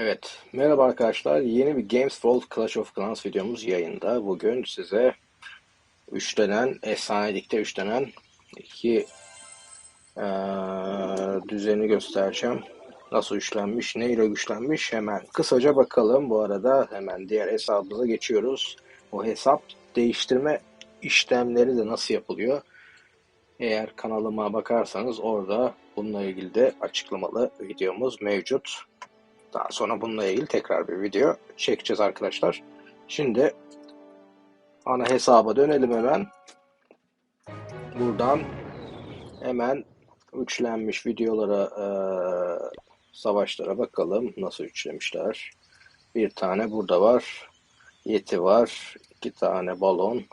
Evet, merhaba arkadaşlar. Yeni bir Games World Clash of Clans videomuz yayında. Bugün size üçlenen, efsanelikte üçlenen iki eee, düzeni göstereceğim. Nasıl üçlenmiş, neyle güçlenmiş hemen kısaca bakalım. Bu arada hemen diğer hesabımıza geçiyoruz. O hesap değiştirme işlemleri de nasıl yapılıyor? Eğer kanalıma bakarsanız orada bununla ilgili de açıklamalı videomuz mevcut. Daha sonra bununla ilgili tekrar bir video çekeceğiz arkadaşlar. Şimdi ana hesaba dönelim hemen. Buradan hemen üçlenmiş videolara, e, savaşlara bakalım. Nasıl üçlemişler. Bir tane burada var. Yeti var. iki tane balon.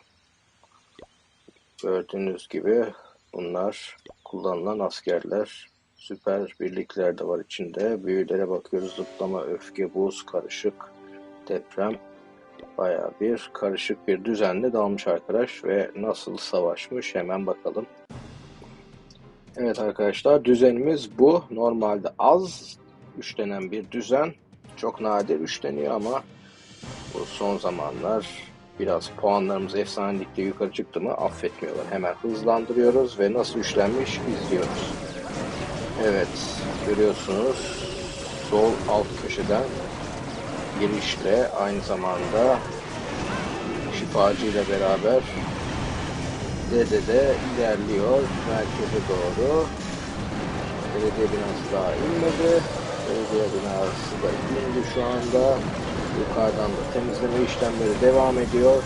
Gördüğünüz gibi bunlar kullanılan askerler. Süper birlikler de var içinde. Büyülere bakıyoruz. Zıplama, öfke, buz, karışık, deprem. Bayağı bir karışık bir düzenle dalmış arkadaş ve nasıl savaşmış hemen bakalım. Evet arkadaşlar düzenimiz bu. Normalde az üçlenen bir düzen. Çok nadir üçleniyor ama bu son zamanlar biraz puanlarımız efsanelikte yukarı çıktı mı affetmiyorlar. Hemen hızlandırıyoruz ve nasıl üçlenmiş izliyoruz. Evet, görüyorsunuz sol alt köşeden girişle aynı zamanda şifacı ile beraber Dede de ilerliyor merkeze doğru. Belediye binası daha inmedi. Belediye binası da indi şu anda. Yukarıdan da temizleme işlemleri devam ediyor.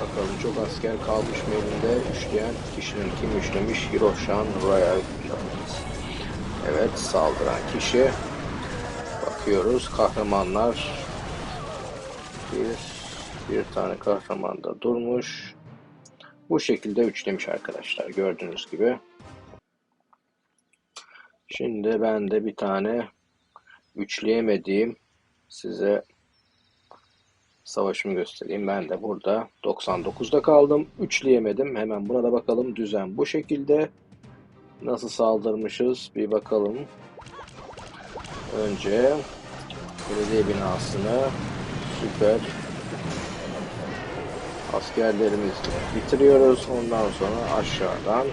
Bakalım çok asker kalmış mı elinde? Üçleyen kişinin kim üçlemiş? Hiroshan Royal. Evet saldıran kişi. Bakıyoruz kahramanlar. Bir, bir tane kahraman da durmuş. Bu şekilde üçlemiş arkadaşlar gördüğünüz gibi. Şimdi ben de bir tane üçleyemediğim size savaşımı göstereyim. Ben de burada 99'da kaldım. Üçleyemedim. Hemen buna da bakalım. Düzen bu şekilde. Nasıl saldırmışız bir bakalım. Önce belediye binasını süper askerlerimizle bitiriyoruz. Ondan sonra aşağıdan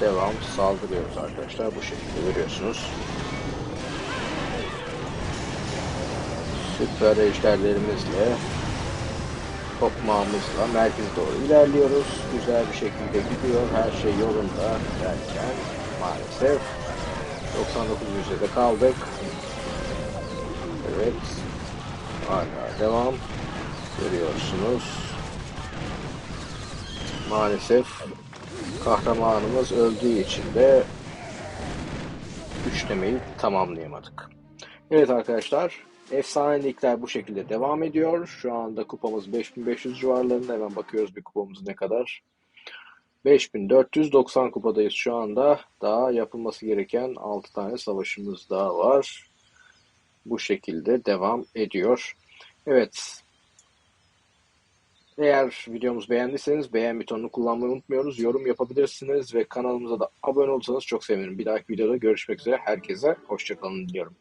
devam saldırıyoruz arkadaşlar. Bu şekilde görüyorsunuz. Süper ejderlerimizle tokmağımızla merkez doğru ilerliyoruz. Güzel bir şekilde gidiyor. Her şey yolunda derken maalesef 99 yüzdede kaldık. Evet. Hala devam. Görüyorsunuz. Maalesef kahramanımız öldüğü için de üçlemeyi tamamlayamadık. Evet arkadaşlar efsanelikler bu şekilde devam ediyor. Şu anda kupamız 5500 civarlarında. Hemen bakıyoruz bir kupamız ne kadar. 5490 kupadayız şu anda. Daha yapılması gereken 6 tane savaşımız daha var. Bu şekilde devam ediyor. Evet. Eğer videomuzu beğendiyseniz beğen butonunu kullanmayı unutmuyoruz. Yorum yapabilirsiniz ve kanalımıza da abone olursanız çok sevinirim. Bir dahaki videoda görüşmek üzere. Herkese hoşçakalın diliyorum.